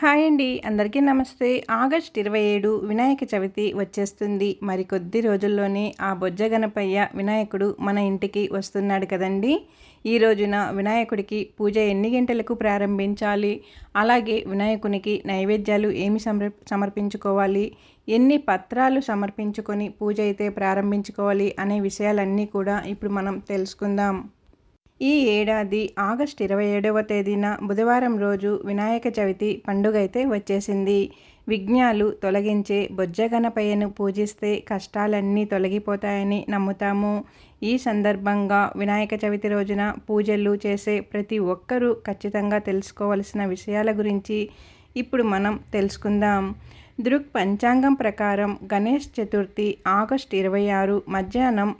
Hi అండి అందరికీ నమస్తే. ఆగస్ట్ ఇరవై ఏడు వినాయక చవితి వచ్చేస్తుంది. మరి కొద్ది రోజుల్లోనే ఆ బొజ్జ గణపయ్య వినాయకుడు మన ఇంటికి వస్తున్నాడు కదండి. ఈ రోజున వినాయకుడికి పూజ ఎన్ని గంటలకు ప్రారంభించాలి? అలాగే వినాయకునికి నైవేద్యాలు ఏమి సమర్ సమర్పించుకోవాలి? ఎన్ని పత్రాలు సమర్పించుకొని పూజ అయితే ప్రారంభించుకోవాలి? అనే విషయాలన్నీ కూడా ఇప్పుడు మనం తెలుసుకుందాం. ఈ ఏడాది ఆగస్ట్ ఇరవై ఏడవ తేదీన బుధవారం రోజు వినాయక చవితి పండుగ అయితే వచ్చేసింది. విఘ్నాలు తొలగించే బొజ్జగణపయ్యను పూజిస్తే కష్టాలన్నీ తొలగిపోతాయని నమ్ముతాము. ఈ సందర్భంగా వినాయక చవితి రోజున పూజలు చేసే ప్రతి ఒక్కరూ ఖచ్చితంగా తెలుసుకోవలసిన విషయాల గురించి ఇప్పుడు మనం తెలుసుకుందాం. దృక్ పంచాంగం ప్రకారం గణేష్ చతుర్థి ఆగస్ట్ ఇరవై ఆరు మధ్యాహ్నం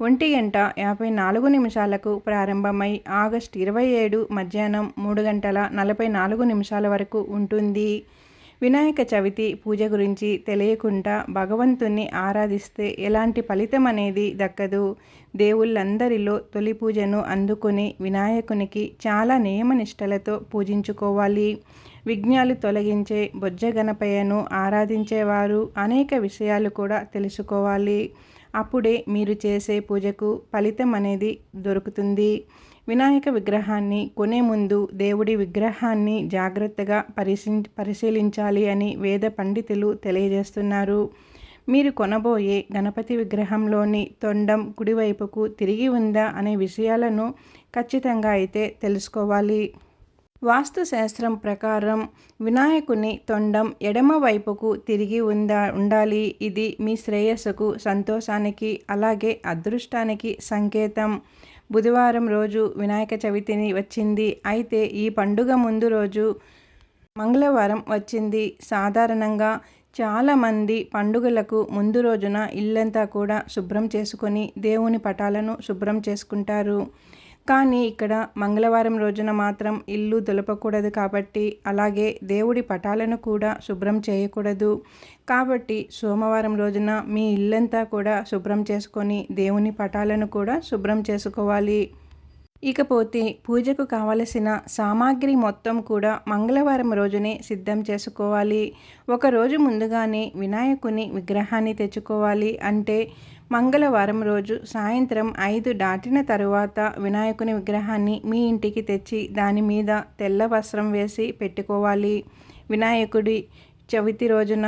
ఒంటి గంట యాభై నాలుగు నిమిషాలకు ప్రారంభమై ఆగస్ట్ ఇరవై ఏడు మధ్యాహ్నం మూడు గంటల నలభై నాలుగు నిమిషాల వరకు ఉంటుంది. వినాయక చవితి పూజ గురించి తెలియకుండా భగవంతుణ్ణి ఆరాధిస్తే ఎలాంటి ఫలితం అనేది దక్కదు. దేవుళ్ళందరిలో తొలి పూజను అందుకుని వినాయకునికి చాలా నియమనిష్టలతో పూజించుకోవాలి. విఘ్నాలు తొలగించే బొజ్జ గణపయ్యను ఆరాధించేవారు అనేక విషయాలు కూడా తెలుసుకోవాలి. అప్పుడే మీరు చేసే పూజకు ఫలితం అనేది దొరుకుతుంది. వినాయక విగ్రహాన్ని కొనే ముందు దేవుడి విగ్రహాన్ని జాగ్రత్తగా పరిశీ పరిశీలించాలి అని వేద పండితులు తెలియజేస్తున్నారు. మీరు కొనబోయే గణపతి విగ్రహంలోని తొండం కుడివైపుకు తిరిగి ఉందా అనే విషయాలను ఖచ్చితంగా అయితే తెలుసుకోవాలి. వాస్తుశాస్త్రం ప్రకారం వినాయకుని తొండం ఎడమ వైపుకు తిరిగి ఉందా ఉండాలి. ఇది మీ శ్రేయస్సుకు సంతోషానికి అలాగే అదృష్టానికి సంకేతం. బుధవారం రోజు వినాయక చవితిని వచ్చింది. అయితే ఈ పండుగ ముందు రోజు మంగళవారం వచ్చింది. సాధారణంగా చాలామంది పండుగలకు ముందు రోజున ఇల్లంతా కూడా శుభ్రం చేసుకొని దేవుని పటాలను శుభ్రం చేసుకుంటారు. కానీ ఇక్కడ మంగళవారం రోజున మాత్రం ఇల్లు దులపకూడదు కాబట్టి అలాగే దేవుడి పటాలను కూడా శుభ్రం చేయకూడదు. కాబట్టి సోమవారం రోజున మీ ఇల్లంతా కూడా శుభ్రం చేసుకొని దేవుని పటాలను కూడా శుభ్రం చేసుకోవాలి. ఇకపోతే పూజకు కావలసిన సామాగ్రి మొత్తం కూడా మంగళవారం రోజునే సిద్ధం చేసుకోవాలి. ఒకరోజు ముందుగానే వినాయకుని విగ్రహాన్ని తెచ్చుకోవాలి. అంటే మంగళవారం రోజు సాయంత్రం ఐదు దాటిన తరువాత వినాయకుని విగ్రహాన్ని మీ ఇంటికి తెచ్చి దాని మీద తెల్ల వస్త్రం వేసి పెట్టుకోవాలి. వినాయకుడి చవితి రోజున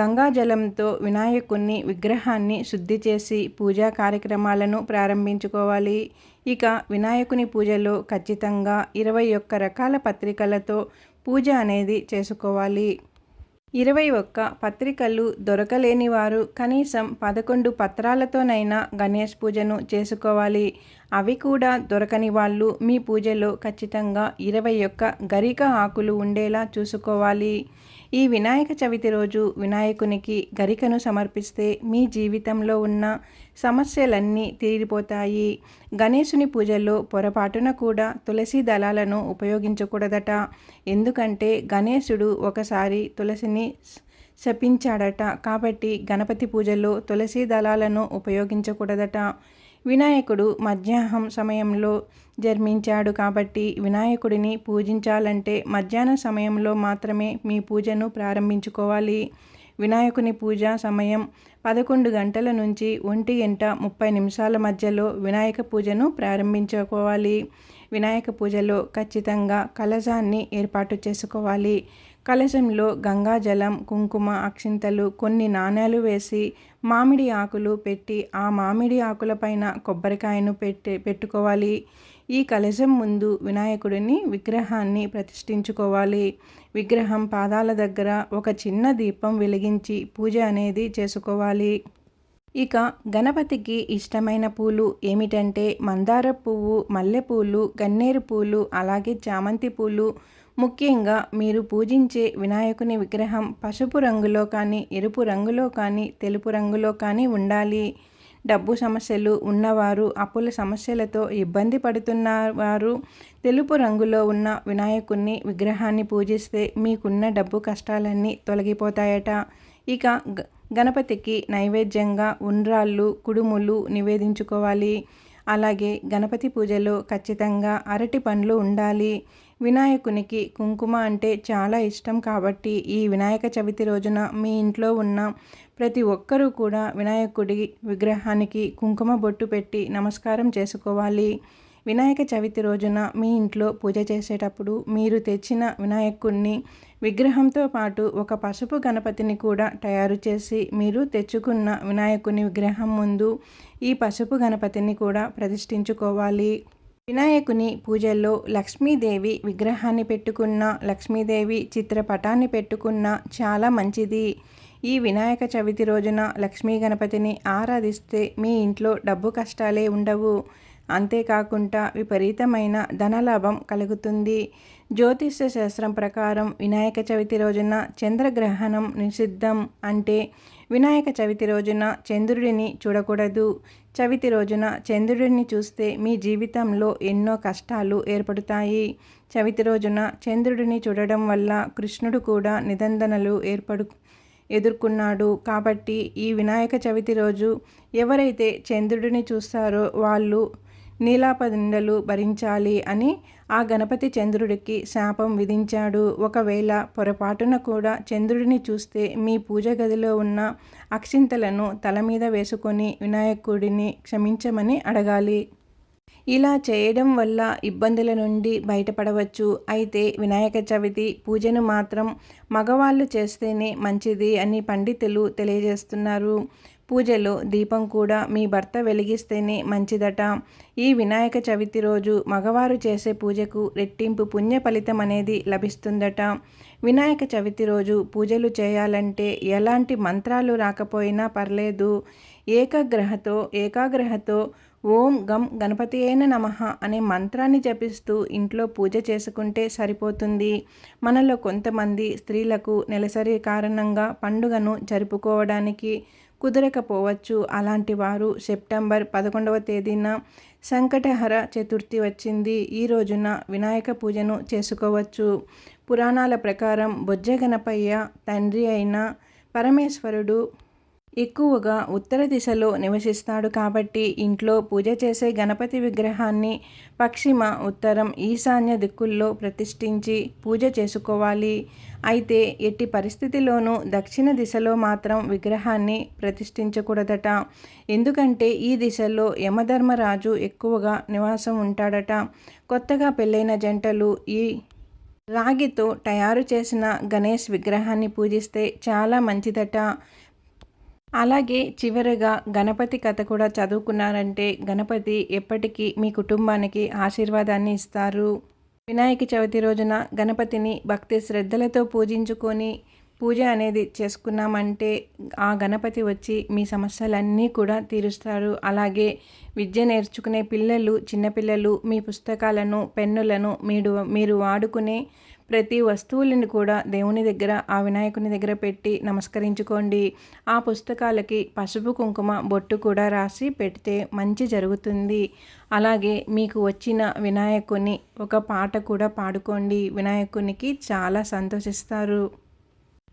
గంగాజలంతో వినాయకుని విగ్రహాన్ని శుద్ధి చేసి పూజా కార్యక్రమాలను ప్రారంభించుకోవాలి. ఇక వినాయకుని పూజలో ఖచ్చితంగా ఇరవై ఒక్క రకాల పత్రికలతో పూజ అనేది చేసుకోవాలి. ఇరవై ఒక్క పత్రికలు దొరకలేని వారు కనీసం పదకొండు పత్రాలతోనైనా గణేష్ పూజను చేసుకోవాలి. అవి కూడా దొరకని వాళ్ళు మీ పూజలో ఖచ్చితంగా ఇరవై ఒక్క గరిక ఆకులు ఉండేలా చూసుకోవాలి. ఈ వినాయక చవితి రోజు వినాయకునికి గరికను సమర్పిస్తే మీ జీవితంలో ఉన్న సమస్యలన్నీ తీరిపోతాయి. గణేశుని పూజల్లో పొరపాటున కూడా తులసి దళాలను ఉపయోగించకూడదట. ఎందుకంటే గణేశుడు ఒకసారి తులసిని శపించాడట. కాబట్టి గణపతి పూజలో తులసి దళాలను ఉపయోగించకూడదట. వినాయకుడు మధ్యాహ్నం సమయంలో జన్మించాడు కాబట్టి వినాయకుడిని పూజించాలంటే మధ్యాహ్న సమయంలో మాత్రమే మీ పూజను ప్రారంభించుకోవాలి. వినాయకుని పూజ సమయం పదకొండు గంటల నుంచి ఒంటి గంట ముప్పై నిమిషాల మధ్యలో వినాయక పూజను ప్రారంభించుకోవాలి. వినాయక పూజలో ఖచ్చితంగా కలశాన్ని ఏర్పాటు చేసుకోవాలి. కలశంలో గంగాజలం కుంకుమ అక్షింతలు కొన్ని నాణ్యాలు వేసి మామిడి ఆకులు పెట్టి ఆ మామిడి ఆకులపైన కొబ్బరికాయను పెట్టి పెట్టుకోవాలి. ఈ కలశం ముందు వినాయకుడిని విగ్రహాన్ని ప్రతిష్ఠించుకోవాలి. విగ్రహం పాదాల దగ్గర ఒక చిన్న దీపం వెలిగించి పూజ అనేది చేసుకోవాలి. ఇక గణపతికి ఇష్టమైన పూలు ఏమిటంటే మందార పువ్వు మల్లెపూలు గన్నేరు పూలు అలాగే చామంతి పూలు ముఖ్యంగా మీరు పూజించే వినాయకుని విగ్రహం పసుపు రంగులో కానీ ఎరుపు రంగులో కానీ తెలుపు రంగులో కానీ ఉండాలి. డబ్బు సమస్యలు ఉన్నవారు అప్పుల సమస్యలతో ఇబ్బంది పడుతున్నవారు తెలుపు రంగులో ఉన్న వినాయకుని విగ్రహాన్ని పూజిస్తే మీకున్న డబ్బు కష్టాలన్నీ తొలగిపోతాయట. ఇక గణపతికి నైవేద్యంగా ఉండ్రాళ్ళు కుడుములు నివేదించుకోవాలి. అలాగే గణపతి పూజలో ఖచ్చితంగా అరటి పండ్లు ఉండాలి. వినాయకునికి కుంకుమ అంటే చాలా ఇష్టం కాబట్టి ఈ వినాయక చవితి రోజున మీ ఇంట్లో ఉన్న ప్రతి ఒక్కరూ కూడా వినాయకుడి విగ్రహానికి కుంకుమ బొట్టు పెట్టి నమస్కారం చేసుకోవాలి. వినాయక చవితి రోజున మీ ఇంట్లో పూజ చేసేటప్పుడు మీరు తెచ్చిన వినాయకుడిని విగ్రహంతో పాటు ఒక పసుపు గణపతిని కూడా తయారు చేసి మీరు తెచ్చుకున్న వినాయకుని విగ్రహం ముందు ఈ పసుపు గణపతిని కూడా ప్రతిష్ఠించుకోవాలి. వినాయకుని పూజల్లో లక్ష్మీదేవి విగ్రహాన్ని పెట్టుకున్న లక్ష్మీదేవి చిత్రపటాన్ని పెట్టుకున్న చాలా మంచిది. ఈ వినాయక చవితి రోజున లక్ష్మీ గణపతిని ఆరాధిస్తే మీ ఇంట్లో డబ్బు కష్టాలే ఉండవు. అంతేకాకుండా విపరీతమైన ధనలాభం కలుగుతుంది. జ్యోతిష్య శాస్త్రం ప్రకారం వినాయక చవితి రోజున చంద్రగ్రహణం నిషిద్ధం అంటే వినాయక చవితి రోజున చంద్రుడిని చూడకూడదు. చవితి రోజున చంద్రుడిని చూస్తే మీ జీవితంలో ఎన్నో కష్టాలు ఏర్పడతాయి. చవితి రోజున చంద్రుడిని చూడడం వల్ల కృష్ణుడు కూడా నిబంధనలు ఏర్పడు ఎదుర్కొన్నాడు. కాబట్టి ఈ వినాయక చవితి రోజు ఎవరైతే చంద్రుడిని చూస్తారో వాళ్ళు నీలాపదిండలు భరించాలి అని ఆ గణపతి చంద్రుడికి శాపం విధించాడు. ఒకవేళ పొరపాటున కూడా చంద్రుడిని చూస్తే మీ పూజ గదిలో ఉన్న అక్షింతలను తల మీద వేసుకొని వినాయకుడిని క్షమించమని అడగాలి. ఇలా చేయడం వల్ల ఇబ్బందుల నుండి బయటపడవచ్చు. అయితే వినాయక చవితి పూజను మాత్రం మగవాళ్ళు చేస్తేనే మంచిది అని పండితులు తెలియజేస్తున్నారు. పూజలో దీపం కూడా మీ భర్త వెలిగిస్తేనే మంచిదట. ఈ వినాయక చవితి రోజు మగవారు చేసే పూజకు రెట్టింపు పుణ్య ఫలితం అనేది లభిస్తుందట. వినాయక చవితి రోజు పూజలు చేయాలంటే ఎలాంటి మంత్రాలు రాకపోయినా పర్లేదు. ఏకాగ్రహతో ఏకాగ్రహతో ఓం గం గణపతి అయిన నమ అనే మంత్రాన్ని జపిస్తూ ఇంట్లో పూజ చేసుకుంటే సరిపోతుంది. మనలో కొంతమంది స్త్రీలకు నెలసరి కారణంగా పండుగను జరుపుకోవడానికి కుదరకపోవచ్చు. అలాంటి వారు సెప్టెంబర్ పదకొండవ తేదీన సంకటహర చతుర్థి వచ్చింది. ఈ రోజున వినాయక పూజను చేసుకోవచ్చు. పురాణాల ప్రకారం బొజ్జ గణపయ్య తండ్రి అయిన పరమేశ్వరుడు ఎక్కువగా ఉత్తర దిశలో నివసిస్తాడు కాబట్టి ఇంట్లో పూజ చేసే గణపతి విగ్రహాన్ని పశ్చిమ ఉత్తరం ఈశాన్య దిక్కుల్లో ప్రతిష్ఠించి పూజ చేసుకోవాలి. అయితే ఎట్టి పరిస్థితిలోనూ దక్షిణ దిశలో మాత్రం విగ్రహాన్ని ప్రతిష్ఠించకూడదట. ఎందుకంటే ఈ దిశలో యమధర్మరాజు ఎక్కువగా నివాసం ఉంటాడట. కొత్తగా పెళ్ళైన జంటలు ఈ రాగితో తయారు చేసిన గణేష్ విగ్రహాన్ని పూజిస్తే చాలా మంచిదట. అలాగే చివరిగా గణపతి కథ కూడా చదువుకున్నారంటే గణపతి ఎప్పటికీ మీ కుటుంబానికి ఆశీర్వాదాన్ని ఇస్తారు. వినాయక చవితి రోజున గణపతిని భక్తి శ్రద్ధలతో పూజించుకొని పూజ అనేది చేసుకున్నామంటే ఆ గణపతి వచ్చి మీ సమస్యలన్నీ కూడా తీరుస్తారు. అలాగే విద్య నేర్చుకునే పిల్లలు చిన్నపిల్లలు మీ పుస్తకాలను పెన్నులను మీరు మీరు వాడుకునే ప్రతి వస్తువులను కూడా దేవుని దగ్గర ఆ వినాయకుని దగ్గర పెట్టి నమస్కరించుకోండి. ఆ పుస్తకాలకి పసుపు కుంకుమ బొట్టు కూడా రాసి పెడితే మంచి జరుగుతుంది. అలాగే మీకు వచ్చిన వినాయకుని ఒక పాట కూడా పాడుకోండి. వినాయకునికి చాలా సంతోషిస్తారు.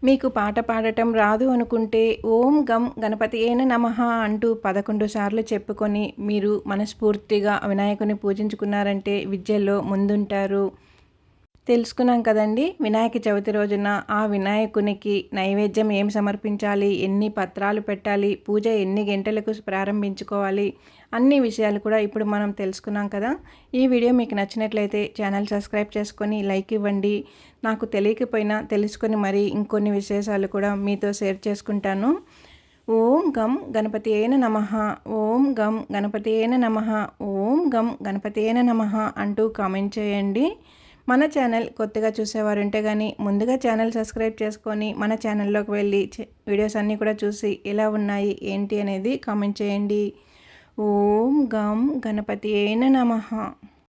మీకు పాట పాడటం రాదు అనుకుంటే ఓం గం గణపతి ఏన నమ అంటూ పదకొండు సార్లు చెప్పుకొని మీరు మనస్ఫూర్తిగా వినాయకుని పూజించుకున్నారంటే విద్యలో ముందుంటారు. తెలుసుకున్నాం కదండి. వినాయక చవితి రోజున ఆ వినాయకునికి నైవేద్యం ఏం సమర్పించాలి? ఎన్ని పత్రాలు పెట్టాలి? పూజ ఎన్ని గంటలకు ప్రారంభించుకోవాలి? అన్ని విషయాలు కూడా ఇప్పుడు మనం తెలుసుకున్నాం కదా. ఈ వీడియో మీకు నచ్చినట్లయితే ఛానల్ సబ్స్క్రైబ్ చేసుకొని లైక్ ఇవ్వండి. నాకు తెలియకపోయినా తెలుసుకొని మరి ఇంకొన్ని విశేషాలు కూడా మీతో షేర్ చేసుకుంటాను. ఓం గం గణపతి అయిన నమ. ఓం గం గణపతి అయిన నమ. ఓం గం గణపతి అయిన నమ అంటూ కామెంట్ చేయండి. మన ఛానల్ కొత్తగా చూసేవారు ఉంటే కానీ ముందుగా ఛానల్ సబ్స్క్రైబ్ చేసుకొని మన ఛానల్లోకి వెళ్ళి వీడియోస్ అన్నీ కూడా చూసి ఎలా ఉన్నాయి ఏంటి అనేది కామెంట్ చేయండి. ఓం గం గణపతి అయిన నమ.